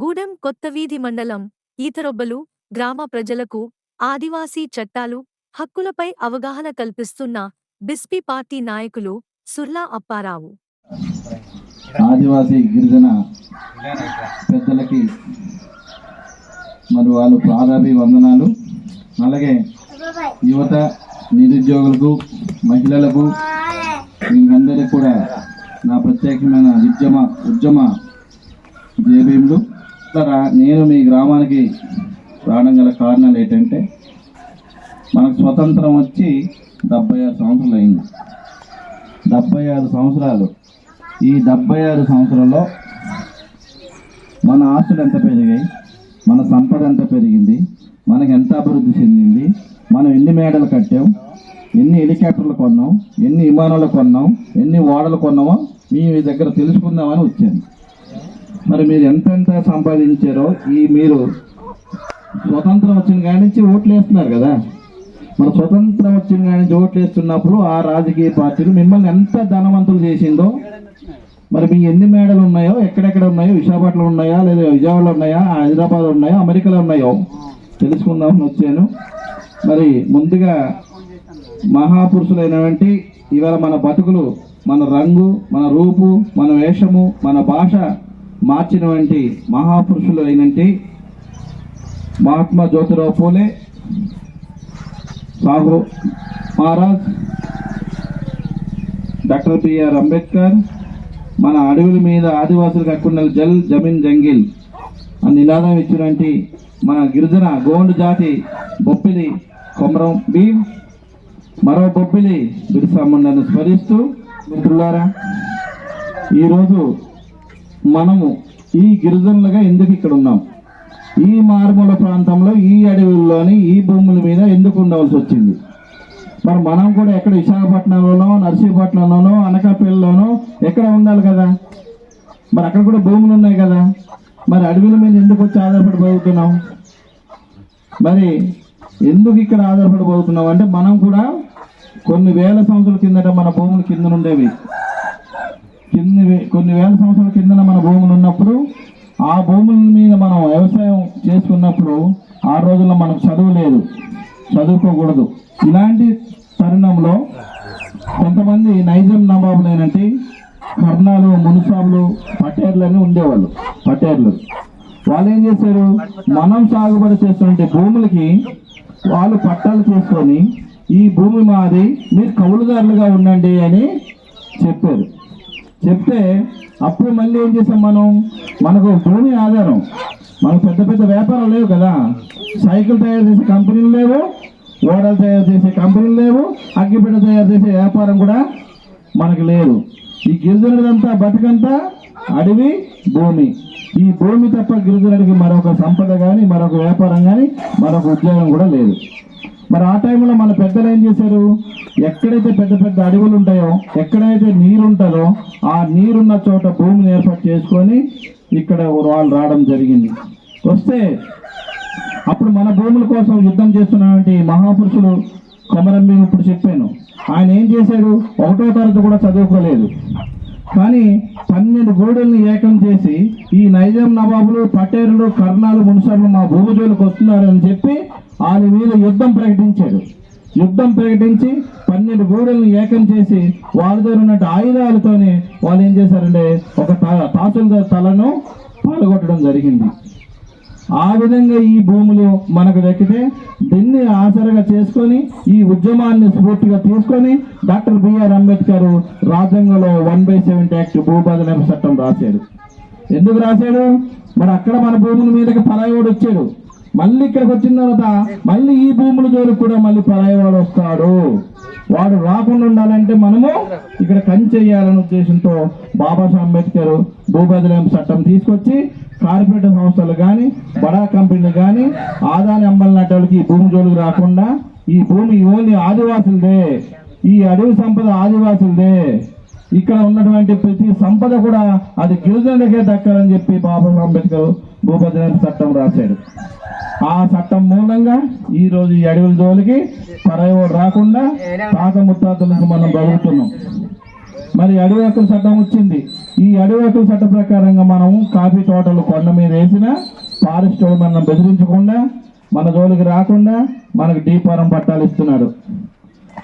గూడెం కొత్తవీధి మండలం ఈతరొబ్బలు గ్రామ ప్రజలకు ఆదివాసీ చట్టాలు హక్కులపై అవగాహన కల్పిస్తున్న బిస్పీ పార్టీ నాయకులు సుర్లా అప్పారావు. ఆదివాసీ గిరిజన పెద్దలకి మరి వాళ్ళు ప్రాధాభి వందనాలు. అలాగే యువత నిరుద్యోగులకు మహిళలకు మీకందరికీ కూడా నా ప్రత్యేకమైన ఉద్యమ ఉద్యమ జేబీలు నేను మీ గ్రామానికి రావడం గల కారణాలు ఏంటంటే మనకు స్వతంత్రం వచ్చి డెబ్బై ఆరు సంవత్సరాలు అయింది. డెబ్బై ఆరు సంవత్సరాలు. ఈ డెబ్బై ఆరు సంవత్సరాల్లో మన ఆస్తులు ఎంత పెరిగాయి? మన సంపద ఎంత పెరిగింది? మనకు ఎంత అభివృద్ధి చెందింది? మనం ఎన్ని మేడలు కట్టాం? ఎన్ని హెలికాప్టర్లు కొన్నాం? ఎన్ని విమానాలు కొన్నాం? ఎన్ని ఓడలు కొన్నామో మీ దగ్గర తెలుసుకుందామని వచ్చాను. మరి మీరు ఎంతెంత సంపాదించారో ఈ మీరు స్వతంత్రం వచ్చిన కాడి నుంచి ఓట్లు వేస్తున్నారు కదా. మన స్వతంత్రం వచ్చిన కాడి నుంచి ఓట్లు వేస్తున్నప్పుడు ఆ రాజకీయ పార్టీలు మిమ్మల్ని ఎంత ధనవంతులు చేసిందో మరి మీ ఎన్ని మేడలు ఉన్నాయో ఎక్కడెక్కడ ఉన్నాయో విశాఖపట్నం ఉన్నాయా లేదా విజయవాడలో ఉన్నాయా హైదరాబాద్ ఉన్నాయా అమెరికాలో ఉన్నాయో తెలుసుకుందామని వచ్చాను. మరి ముందుగా మహాపురుషులైనటువంటి ఇవాళ మన బతుకులు మన రంగు మన రూపు మన వేషము మన భాష మార్చినటువంటి మహాపురుషులు అయినటువంటి మహాత్మా జ్యోతిరావు పూలే సాహు మహారాజ్ డాక్టర్ బిఆర్ అంబేద్కర్ మన అడవుల మీద ఆదివాసులకు హక్కున్న జల్ జమీన్ జంగిల్ అని నినాదం ఇచ్చినటువంటి మన గిరిజన గోండు జాతి బొప్పిలి కొమరం భీమ్ మరో బొప్పిలి బిర్సా ముండాను స్మరిస్తూ మిత్రులారా ఈరోజు మనము ఈ గిరిజనులుగా ఎందుకు ఇక్కడ ఉన్నాం? ఈ మారుమూల ప్రాంతంలో ఈ అడవుల్లోని ఈ భూముల మీద ఎందుకు ఉండవలసి వచ్చింది? మరి మనం కూడా ఎక్కడ విశాఖపట్నంలోనో నర్సీపట్నంలోనో అనకాపల్లిలోనో ఎక్కడ ఉండాలి కదా? మరి అక్కడ కూడా భూములు ఉన్నాయి కదా? మరి అడవుల మీద ఎందుకు వచ్చి ఆధారపడి పోతున్నాం మరి ఎందుకు ఇక్కడ ఆధారపడి పోతున్నాం అంటే మనం కూడా కొన్ని వేల సంవత్సరాల కిందట మన భూములు కింద ఉండేవి ఎన్ని కొన్ని వేల సంవత్సరాల కిందన మన భూములు ఉన్నప్పుడు ఆ భూముల మీద మనం వ్యవసాయం చేసుకున్నప్పుడు ఆ రోజుల్లో మనకు చదువు లేదు. చదువుకోకూడదు. ఇలాంటి తరుణంలో కొంతమంది నైజం నవాబులైనటి కర్ణాలు మునుసాబులు పట్టేర్లని ఉండేవాళ్ళు. పట్టేర్లు వాళ్ళు ఏం చేశారు? మనం సాగుబడి చేస్తున్న భూములకి వాళ్ళు పట్టాలు చేసుకొని ఈ భూమి మాది మీరు కౌలుదారులుగా ఉండండి అని చెప్పారు. చెప్తే అప్పుడు మళ్ళీ ఏం చేసాం మనం? మనకు భూమి ఆధారం. మనకు పెద్ద పెద్ద వ్యాపారాలు లేవు కదా. సైకిల్ తయారు చేసే కంపెనీలు లేవు ఓడలు తయారు చేసే కంపెనీలు లేవు అగ్గిపెట్ట తయారు చేసే వ్యాపారం కూడా మనకు లేదు. ఈ గిరిజనులంతా బతుకంతా అడవి భూమి. ఈ భూమి తప్ప గిరిజనుడికి మరొక సంపద కానీ మరొక వ్యాపారం కానీ మరొక ఉద్యోగం కూడా లేదు. మరి ఆ టైంలో మన పెద్దలు ఏం చేశారు? ఎక్కడైతే పెద్ద పెద్ద అడవులు ఉంటాయో ఎక్కడైతే నీరుంటారో ఆ నీరున్న చోట భూమిని ఏర్పాటు చేసుకొని ఇక్కడ వాళ్ళు రావడం జరిగింది. వస్తే అప్పుడు మన భూముల కోసం యుద్ధం చేస్తున్నటువంటి మహాపురుషులు కొమరం మేము ఇప్పుడు చెప్పాను. ఆయన ఏం చేశాడు? ఒకటో తరగతి కూడా చదువుకోలేదు. కానీ పన్నెండు గోడల్ని ఏకం చేసి ఈ నైజాం నవాబులు పటేరులు కర్ణాలు మునుసార్లు మా భూమిజోలకు వస్తున్నారని చెప్పి వాళ్ళ మీద యుద్ధం ప్రకటించాడు యుద్ధం ప్రకటించి పన్నెండు గోడల్ని ఏకం చేసి వాళ్ళ దగ్గర ఉన్నట్టు ఆయుధాలతోనే వాళ్ళు ఏం చేశారంటే ఒక తా- తాసుల తలను పాల్గొట్టడం జరిగింది. ఆ విధంగా ఈ భూములు మనకు దక్కితే దీన్ని ఆసరగా చేసుకొని ఈ ఉద్యమాన్ని స్ఫూర్తిగా తీసుకొని డాక్టర్ బిఆర్ అంబేద్కర్ రాజ్యాంగంలో వన్ బై సెవెంటీ యాక్ట్ భూ బదలాయింపు చట్టం రాశాడు. ఎందుకు రాశాడు? మరి అక్కడ మన భూముల మీదకి పరాయవాడు వచ్చాడు. మళ్ళీ ఇక్కడికి వచ్చిన తర్వాత మళ్ళీ ఈ భూముల జోలికి కూడా మళ్ళీ పరాయవాడు వస్తాడు. వాడు రాకుండా ఉండాలంటే మనము ఇక్కడ కంచెయ్యాలనే ఉద్దేశంతో బాబాసాహెబ్ అంబేద్కర్ భూ చట్టం తీసుకొచ్చి కార్పొరేట్ సంస్థలు కానీ బడా కంపెనీలు కానీ ఆదాని అమ్మలనటోళ్ళకి ఈ భూమి జోలికి రాకుండా ఈ భూమి ఓన్లీ ఆదివాసులదే. ఈ అడవి సంపద ఆదివాసులదే. ఇక్కడ ఉన్నటువంటి ప్రతి సంపద కూడా అది గిరిజనులకే దక్కాలని చెప్పి బాబా అంబేద్కర్ భూభద్రానికి చట్టం రాశాడు. ఆ చట్టం మూలంగా ఈ రోజు ఈ అడవుల జోలికి పరాయవాడు రాకుండా తాత ముత్తాతల నుంచి మనం బతుకుతున్నాం. మరి అడవి హక్కుల చట్టం వచ్చింది. ఈ అడవి హక్కుల చట్ట ప్రకారంగా మనం కాఫీ తోటలు కొండ మీద వేసిన ఫారెస్ట్ మనం బెదిరించకుండా మన జోలికి రాకుండా మనకు డీపారం పట్టాలు ఇస్తున్నాడు.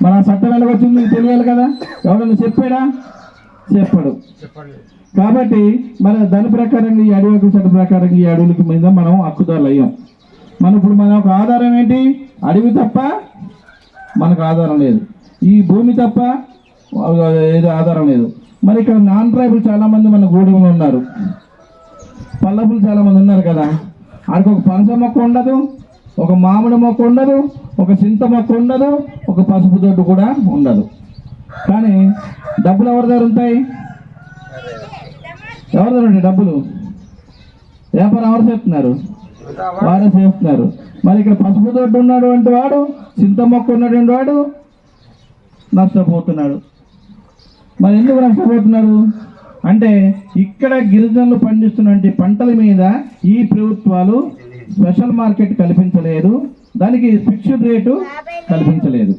మన ఆ చట్టం ఎలా వచ్చింది మీకు తెలియాలి కదా? ఎవరైనా చెప్పాడా? చెప్పాడు. కాబట్టి మన దాని ప్రకారంగా ఈ అడవి హక్కుల చట్ట ప్రకారంగా ఈ అడవులకి మీద మనం హక్కుదారులు అయ్యాం మన ఇప్పుడు మన ఒక ఆధారం ఏంటి? అడవి తప్ప మనకు ఆధారం లేదు. ఈ భూమి తప్ప ఏది ఆధారం లేదు. మరి ఇక్కడ నాన్ ట్రైబుల్ చాలామంది మన గూడెంలో ఉన్నారు. పల్లపులు చాలామంది ఉన్నారు కదా. ఆడికి ఒక పనస మొక్క ఉండదు ఒక మామిడి మొక్క ఉండదు ఒక చింత మొక్క ఉండదు ఒక పసుపు దొడ్డు కూడా ఉండదు. కానీ డబ్బులు ఎవరి దగ్గర ఉంటాయి? ఎవరి దగ్గర ఉంటాయి డబ్బులు? వ్యాపారం ఎవరు చేస్తున్నారు? వారే చేస్తున్నారు. మరి ఇక్కడ పసుపు దొడ్డు ఉన్నాడు అంటే వాడు చింత మొక్క ఉన్నటువంటి వాడు నష్టపోతున్నాడు. మరి ఎందుకు నష్టపోతున్నాడు అంటే ఇక్కడ గిరిజనులు పండిస్తున్నటువంటి పంటల మీద ఈ ప్రభుత్వాలు స్పెషల్ మార్కెట్ కల్పించలేదు. దానికి ఫిక్స్డ్ రేటు కల్పించలేదు.